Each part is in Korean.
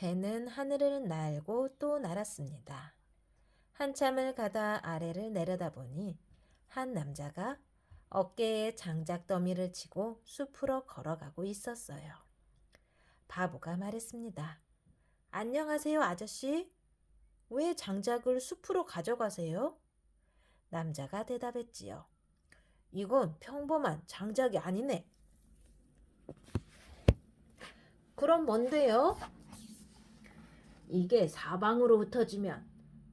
배는 하늘을 날고 또 날았습니다. 한참을 가다 아래를 내려다보니 한 남자가 어깨에 장작 더미를 지고 숲으로 걸어가고 있었어요. 바보가 말했습니다. 안녕하세요, 아저씨. 왜 장작을 숲으로 가져가세요? 남자가 대답했지요. 이건 평범한 장작이 아니네. 그럼 뭔데요? 이게 사방으로 흩어지면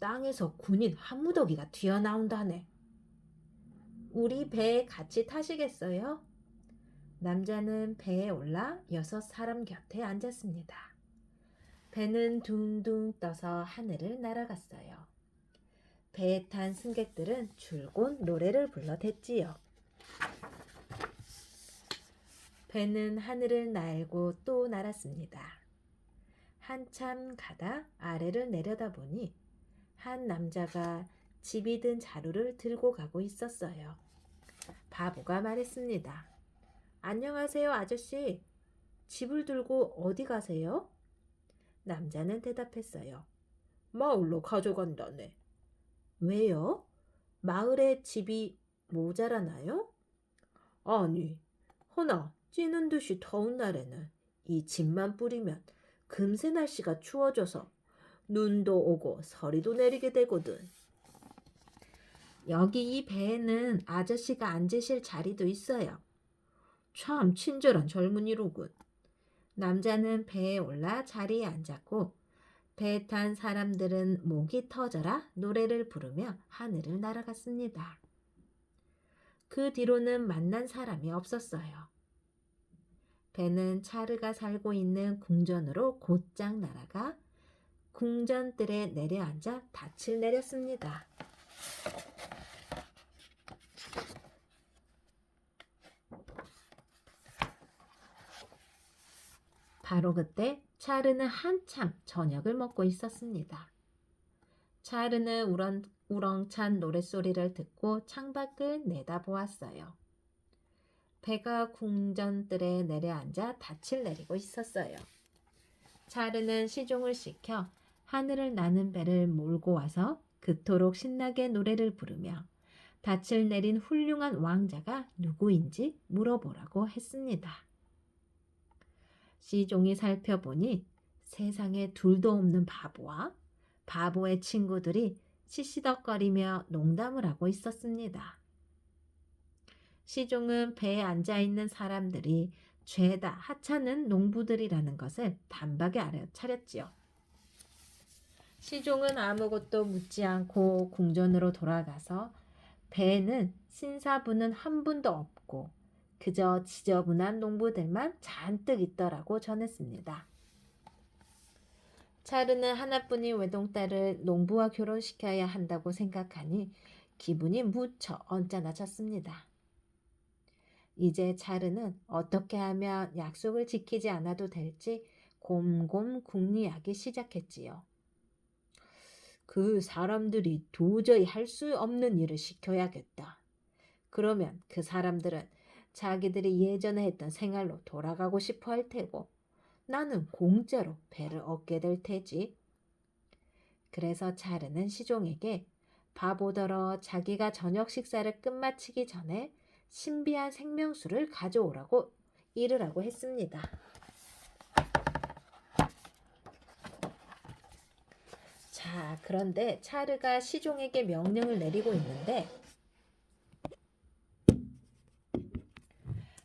땅에서 군인 한 무더기가 튀어나온다네. 우리 배에 같이 타시겠어요? 남자는 배에 올라 여섯 사람 곁에 앉았습니다. 배는 둥둥 떠서 하늘을 날아갔어요. 배에 탄 승객들은 줄곧 노래를 불러댔지요. 배는 하늘을 날고 또 날았습니다. 한참 가다 아래를 내려다보니 한 남자가 집이 든 자루를 들고 가고 있었어요. 바보가 말했습니다. 안녕하세요, 아저씨. 집을 들고 어디 가세요? 남자는 대답했어요. 마을로 가져간다네. 왜요? 마을에 집이 모자라나요? 아니, 허나 찌는 듯이 더운 날에는 이 집만 뿌리면 금세 날씨가 추워져서 눈도 오고 서리도 내리게 되거든. 여기 이 배에는 아저씨가 앉으실 자리도 있어요. 참 친절한 젊은이로군. 남자는 배에 올라 자리에 앉았고 배에 탄 사람들은 목이 터져라 노래를 부르며 하늘을 날아갔습니다. 그 뒤로는 만난 사람이 없었어요. 배는 차르가 살고 있는 궁전으로 곧장 날아가 궁전뜰에 내려앉아 닻을 내렸습니다. 바로 그때 차르는 한참 저녁을 먹고 있었습니다. 차르는 우렁, 우렁찬 노랫소리를 듣고 창밖을 내다보았어요. 배가 궁전뜰에 내려앉아 닻을 내리고 있었어요. 차르는 시종을 시켜 하늘을 나는 배를 몰고 와서 그토록 신나게 노래를 부르며 닻을 내린 훌륭한 왕자가 누구인지 물어보라고 했습니다. 시종이 살펴보니 세상에 둘도 없는 바보와 바보의 친구들이 시시덕거리며 농담을 하고 있었습니다. 시종은 배에 앉아 있는 사람들이 죄다 하찮은 농부들이라는 것을 단박에 알아차렸지요. 시종은 아무것도 묻지 않고 궁전으로 돌아가서 배에는 신사부는 한 분도 없고 그저 지저분한 농부들만 잔뜩 있더라고 전했습니다. 차르는 하나뿐인 외동딸을 농부와 결혼시켜야 한다고 생각하니 기분이 무척 언짢아졌습니다. 이제 차르는 어떻게 하면 약속을 지키지 않아도 될지 곰곰 궁리하기 시작했지요. 그 사람들이 도저히 할 수 없는 일을 시켜야겠다. 그러면 그 사람들은 자기들이 예전에 했던 생활로 돌아가고 싶어 할 테고 나는 공짜로 배를 얻게 될 테지. 그래서 차르는 시종에게 바보더러 자기가 저녁 식사를 끝마치기 전에 신비한 생명수를 가져오라고 이르라고 했습니다. 자, 그런데 차르가 시종에게 명령을 내리고 있는데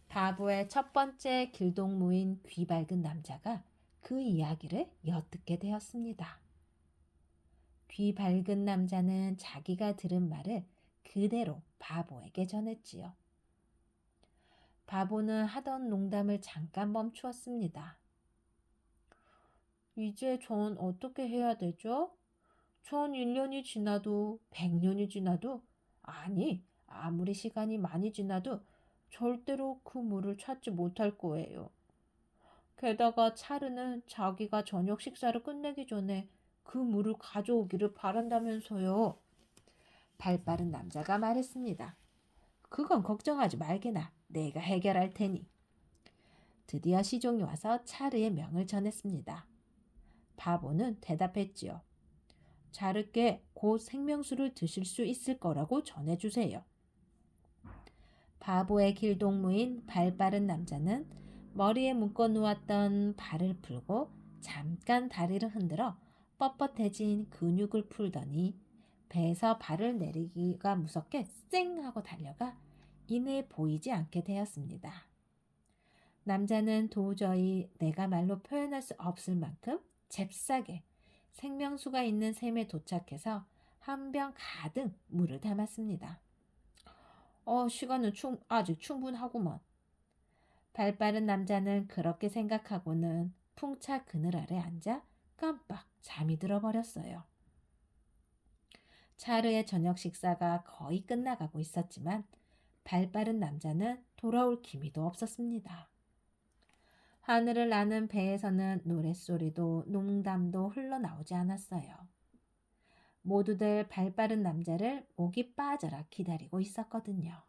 바보의 첫 번째 길동무인 귀 밝은 남자가 그 이야기를 엿듣게 되었습니다. 귀 밝은 남자는 자기가 들은 말을 그대로 바보에게 전했지요. 바보는 하던 농담을 잠깐 멈추었습니다. 이제 전 어떻게 해야 되죠? 전 1년이 지나도 100년이 지나도 아니 아무리 시간이 많이 지나도 절대로 그 물을 찾지 못할 거예요. 게다가 차르는 자기가 저녁 식사를 끝내기 전에 그 물을 가져오기를 바란다면서요. 발 빠른 남자가 말했습니다. 그건 걱정하지 말게나 내가 해결할 테니. 드디어 시종이 와서 차르의 명을 전했습니다. 바보는 대답했지요. 자르께 곧 생명수를 드실 수 있을 거라고 전해주세요. 바보의 길동무인 발 빠른 남자는 머리에 묶어 놓았던 발을 풀고 잠깐 다리를 흔들어 뻣뻣해진 근육을 풀더니 배에서 발을 내리기가 무섭게 쌩 하고 달려가 이내 보이지 않게 되었습니다. 남자는 도저히 내가 말로 표현할 수 없을 만큼 잽싸게 생명수가 있는 샘에 도착해서 한 병 가득 물을 담았습니다. 어, 시간은 충, 아직 충분하구먼. 발 빠른 남자는 그렇게 생각하고는 풍차 그늘 아래 앉아 깜빡 잠이 들어버렸어요. 차르의 저녁 식사가 거의 끝나가고 있었지만 발 빠른 남자는 돌아올 기미도 없었습니다. 하늘을 나는 배에서는 노랫소리도 농담도 흘러나오지 않았어요. 모두들 발 빠른 남자를 목이 빠져라 기다리고 있었거든요.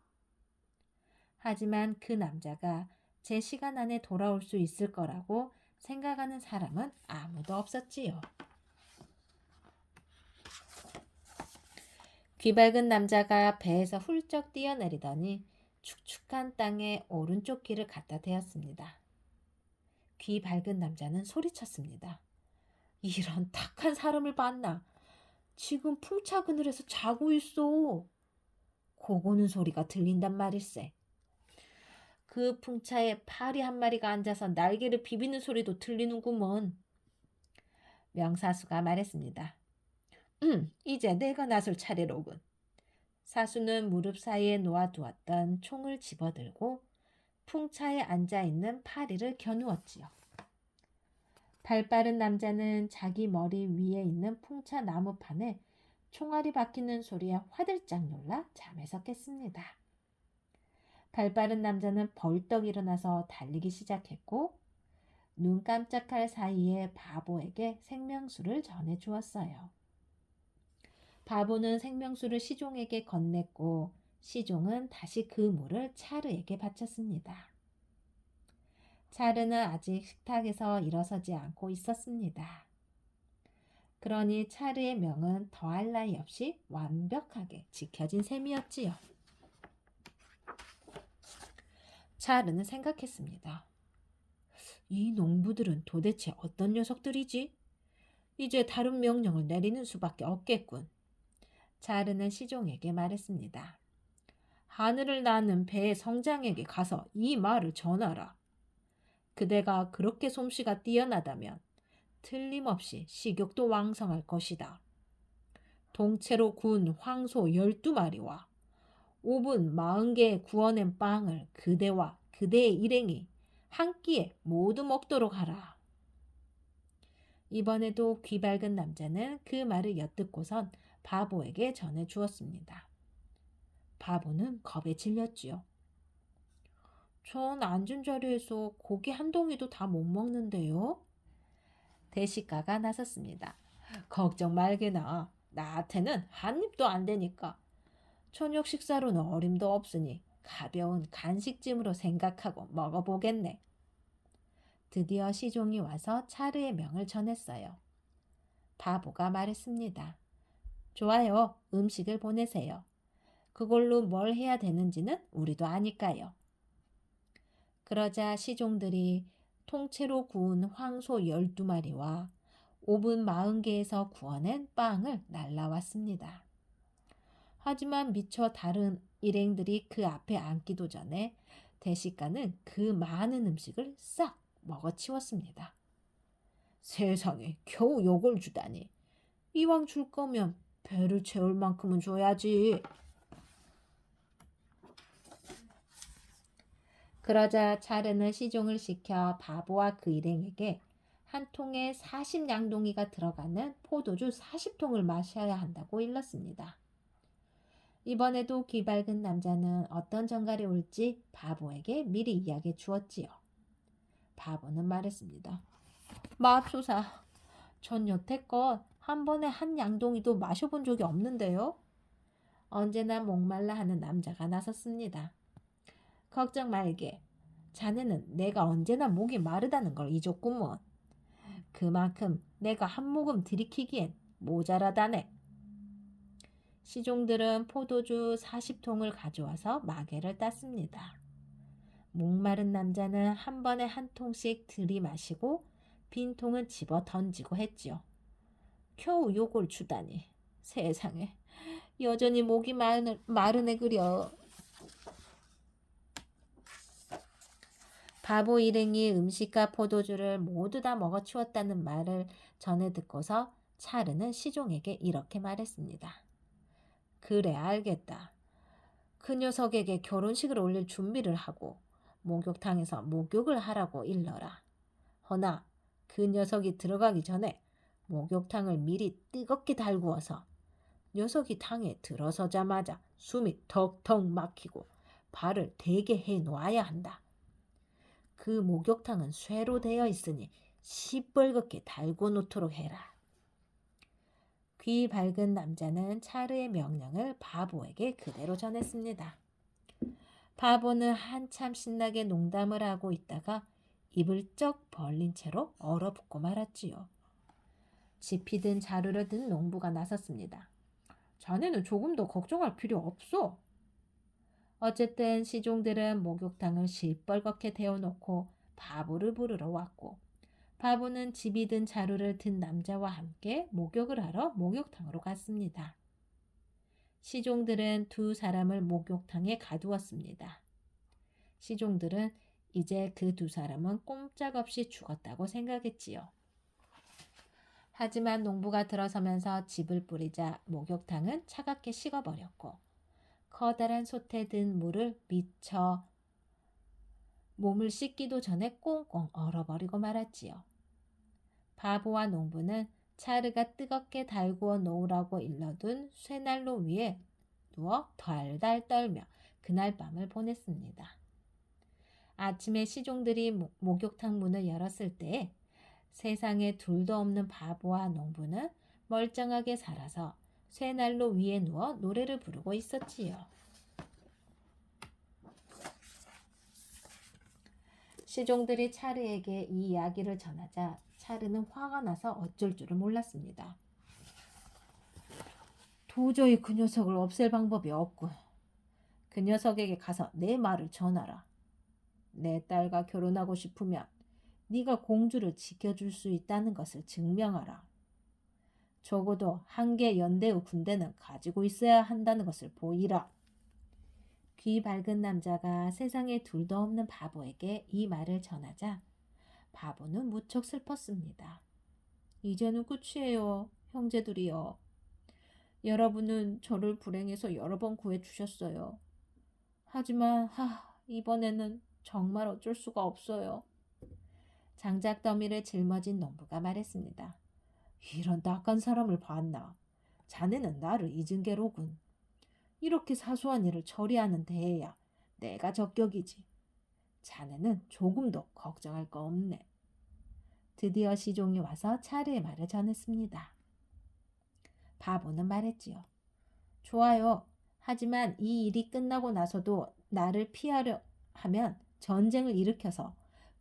하지만 그 남자가 제 시간 안에 돌아올 수 있을 거라고 생각하는 사람은 아무도 없었지요. 귀밝은 남자가 배에서 훌쩍 뛰어내리더니 축축한 땅에 오른쪽 귀를 갖다 대었습니다. 귀 밝은 남자는 소리쳤습니다. 이런 탁한 사람을 봤나? 지금 풍차 그늘에서 자고 있어. 고고는 소리가 들린단 말일세. 그 풍차에 파리 한 마리가 앉아서 날개를 비비는 소리도 들리는구먼. 명사수가 말했습니다. 음, 이제 내가 나설 차례로군. 사수는 무릎 사이에 놓아두었던 총을 집어들고 풍차에 앉아있는 파리를 겨누었지요. 발 빠른 남자는 자기 머리 위에 있는 풍차 나무판에 총알이 박히는 소리에 화들짝 놀라 잠에서 깼습니다. 발 빠른 남자는 벌떡 일어나서 달리기 시작했고 눈 깜짝할 사이에 바보에게 생명수를 전해 주었어요. 바보는 생명수를 시종에게 건넸고 시종은 다시 그 물을 차르에게 바쳤습니다. 차르는 아직 식탁에서 일어서지 않고 있었습니다. 그러니 차르의 명은 더할 나위 없이 완벽하게 지켜진 셈이었지요. 차르는 생각했습니다. 이 농부들은 도대체 어떤 녀석들이지? 이제 다른 명령을 내리는 수밖에 없겠군. 차르는 시종에게 말했습니다. 하늘을 나는 배의 성장에게 가서 이 말을 전하라. 그대가 그렇게 솜씨가 뛰어나다면 틀림없이 식욕도 왕성할 것이다. 동체로 구운 황소 12마리와 5분 40개의 구워낸 빵을 그대와 그대의 일행이 한 끼에 모두 먹도록 하라. 이번에도 귀 밝은 남자는 그 말을 엿듣고선 바보에게 전해 주었습니다. 바보는 겁에 질렸지요. 전 앉은 자리에서 고기 한 덩이도 다 못 먹는데요. 대식가가 나섰습니다. 걱정 말게나. 나한테는 한 입도 안 되니까. 저녁 식사로는 어림도 없으니 가벼운 간식찜으로 생각하고 먹어보겠네. 드디어 시종이 와서 차르의 명을 전했어요. 바보가 말했습니다. 좋아요. 음식을 보내세요. 그걸로 뭘 해야 되는지는 우리도 아니까요. 그러자 시종들이 통째로 구운 황소 12마리와 오븐 40개에서 구워낸 빵을 날라왔습니다. 하지만 미처 다른 일행들이 그 앞에 앉기도 전에 대식가는 그 많은 음식을 싹 먹어치웠습니다. 세상에 겨우 욕을 주다니. 이왕 줄 거면 배를 채울 만큼은 줘야지. 그러자 차르는 시종을 시켜 바보와 그 일행에게 한 통에 40양동이가 들어가는 포도주 40통을 마셔야 한다고 일렀습니다. 이번에도 귀 밝은 남자는 어떤 정갈이 올지 바보에게 미리 이야기해 주었지요. 바보는 말했습니다. 마압소사, 전 여태껏 한 번에 한 양동이도 마셔본 적이 없는데요. 언제나 목말라 하는 남자가 나섰습니다. 걱정 말게. 자네는 내가 언제나 목이 마르다는 걸 잊었구먼. 그만큼 내가 한 모금 들이키기엔 모자라다네. 시종들은 포도주 40통을 가져와서 마개를 땄습니다. 목마른 남자는 한 번에 한 통씩 들이마시고 빈 통은 집어 던지고 했지요. 겨우 요걸 주다니. 세상에. 여전히 목이 마르, 마르네 그려. 바보 일행이 음식과 포도주를 모두 다 먹어치웠다는 말을 전해 듣고서 차르는 시종에게 이렇게 말했습니다. 그래 알겠다. 그 녀석에게 결혼식을 올릴 준비를 하고 목욕탕에서 목욕을 하라고 일러라. 허나 그 녀석이 들어가기 전에 목욕탕을 미리 뜨겁게 달구어서 녀석이 탕에 들어서자마자 숨이 턱턱 막히고 발을 대게 해 놓아야 한다. 그 목욕탕은 쇠로 되어 있으니 시뻘겋게 달고 놓도록 해라. 귀 밝은 남자는 차르의 명령을 바보에게 그대로 전했습니다. 바보는 한참 신나게 농담을 하고 있다가 입을 쩍 벌린 채로 얼어붙고 말았지요. 지피 든 자루를 든 농부가 나섰습니다. 자네는 조금 더 걱정할 필요 없어. 어쨌든 시종들은 목욕탕을 시뻘겋게 데워놓고 바보를 부르러 왔고 바보는 집이 든 자루를 든 남자와 함께 목욕을 하러 목욕탕으로 갔습니다. 시종들은 두 사람을 목욕탕에 가두었습니다. 시종들은 이제 그 두 사람은 꼼짝없이 죽었다고 생각했지요. 하지만 농부가 들어서면서 집을 뿌리자 목욕탕은 차갑게 식어버렸고 커다란 솥에 든 물을 미쳐 몸을 씻기도 전에 꽁꽁 얼어버리고 말았지요. 바보와 농부는 차르가 뜨겁게 달구어 놓으라고 일러둔 쇠난로 위에 누워 덜덜 떨며 그날 밤을 보냈습니다. 아침에 시종들이 목- 목욕탕 문을 열었을 때에 세상에 둘도 없는 바보와 농부는 멀쩡하게 살아서 쇠난로 위에 누워 노래를 부르고 있었지요. 시종들이 차르에게 이 이야기를 전하자 차르는 화가 나서 어쩔 줄을 몰랐습니다. 도저히 그 녀석을 없앨 방법이 없군. 그 녀석에게 가서 내 말을 전하라. 내 딸과 결혼하고 싶으면 네가 공주를 지켜줄 수 있다는 것을 증명하라. 적어도 한 개 연대의 군대는 가지고 있어야 한다는 것을 보이라. 귀 밝은 남자가 세상에 둘도 없는 바보에게 이 말을 전하자 바보는 무척 슬펐습니다. 이제는 끝이에요, 형제들이요. 여러분은 저를 불행해서 여러 번 구해주셨어요. 하지만 하, 이번에는 정말 어쩔 수가 없어요. 장작 더미를 짊어진 농부가 말했습니다. 이런 딱한 사람을 봤나? 자네는 나를 잊은 게로군. 이렇게 사소한 일을 처리하는 데에야 내가 적격이지. 자네는 조금도 걱정할 거 없네. 드디어 시종이 와서 차르의 말을 전했습니다. 바보는 말했지요. 좋아요. 하지만 이 일이 끝나고 나서도 나를 피하려 하면 전쟁을 일으켜서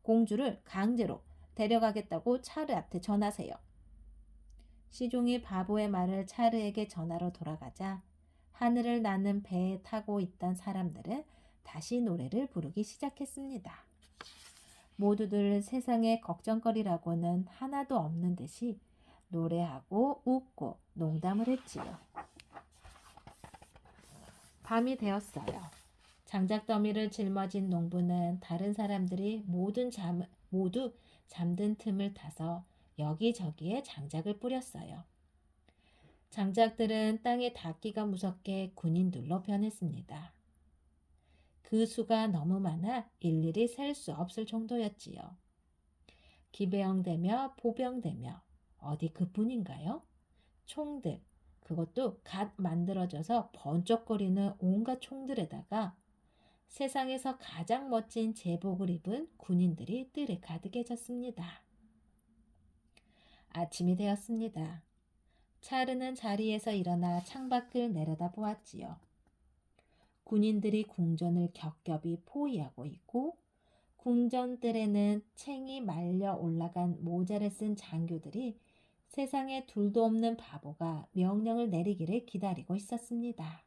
공주를 강제로 데려가겠다고 차르한테 전하세요. 시종이 바보의 말을 차르에게 전하러 돌아가자 하늘을 나는 배에 타고 있던 사람들은 다시 노래를 부르기 시작했습니다. 모두들 세상에 걱정거리라고는 하나도 없는 듯이 노래하고 웃고 농담을 했지요. 밤이 되었어요. 장작 더미를 짊어진 농부는 다른 사람들이 모든 잠, 모두 잠든 틈을 타서 여기저기에 장작을 뿌렸어요. 장작들은 땅에 닿기가 무섭게 군인들로 변했습니다. 그 수가 너무 많아 일일이 셀 수 없을 정도였지요. 기배형되며 보병되며 어디 그뿐인가요? 총들, 그것도 갓 만들어져서 번쩍거리는 온갖 총들에다가 세상에서 가장 멋진 제복을 입은 군인들이 뜰에 가득해졌습니다. 아침이 되었습니다. 차르는 자리에서 일어나 창밖을 내려다 보았지요. 군인들이 궁전을 겹겹이 포위하고 있고 궁전들에는 챙이 말려 올라간 모자를 쓴 장교들이 세상에 둘도 없는 바보가 명령을 내리기를 기다리고 있었습니다.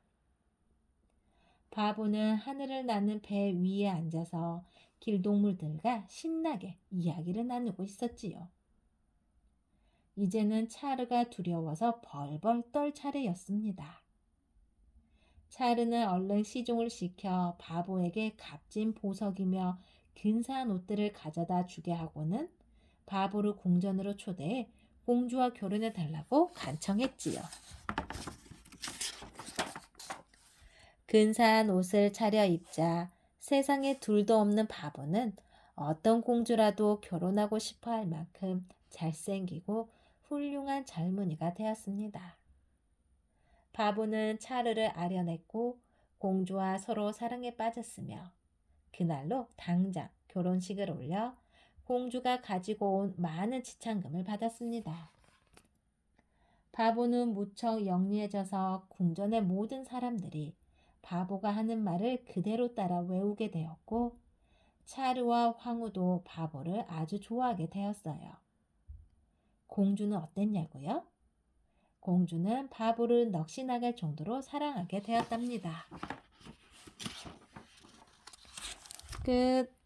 바보는 하늘을 나는 배 위에 앉아서 길동물들과 신나게 이야기를 나누고 있었지요. 이제는 차르가 두려워서 벌벌 떨 차례였습니다. 차르는 얼른 시종을 시켜 바보에게 값진 보석이며 근사한 옷들을 가져다 주게 하고는 바보를 궁전으로 초대해 공주와 결혼해 달라고 간청했지요. 근사한 옷을 차려 입자 세상에 둘도 없는 바보는 어떤 공주라도 결혼하고 싶어 할 만큼 잘생기고 훌륭한 젊은이가 되었습니다. 바보는 차르를 아련했고 공주와 서로 사랑에 빠졌으며 그날로 당장 결혼식을 올려 공주가 가지고 온 많은 지참금을 받았습니다. 바보는 무척 영리해져서 궁전의 모든 사람들이 바보가 하는 말을 그대로 따라 외우게 되었고 차르와 황후도 바보를 아주 좋아하게 되었어요. 공주는 어땠냐고요? 공주는 바보를 넋이 나갈 정도로 사랑하게 되었답니다. 끝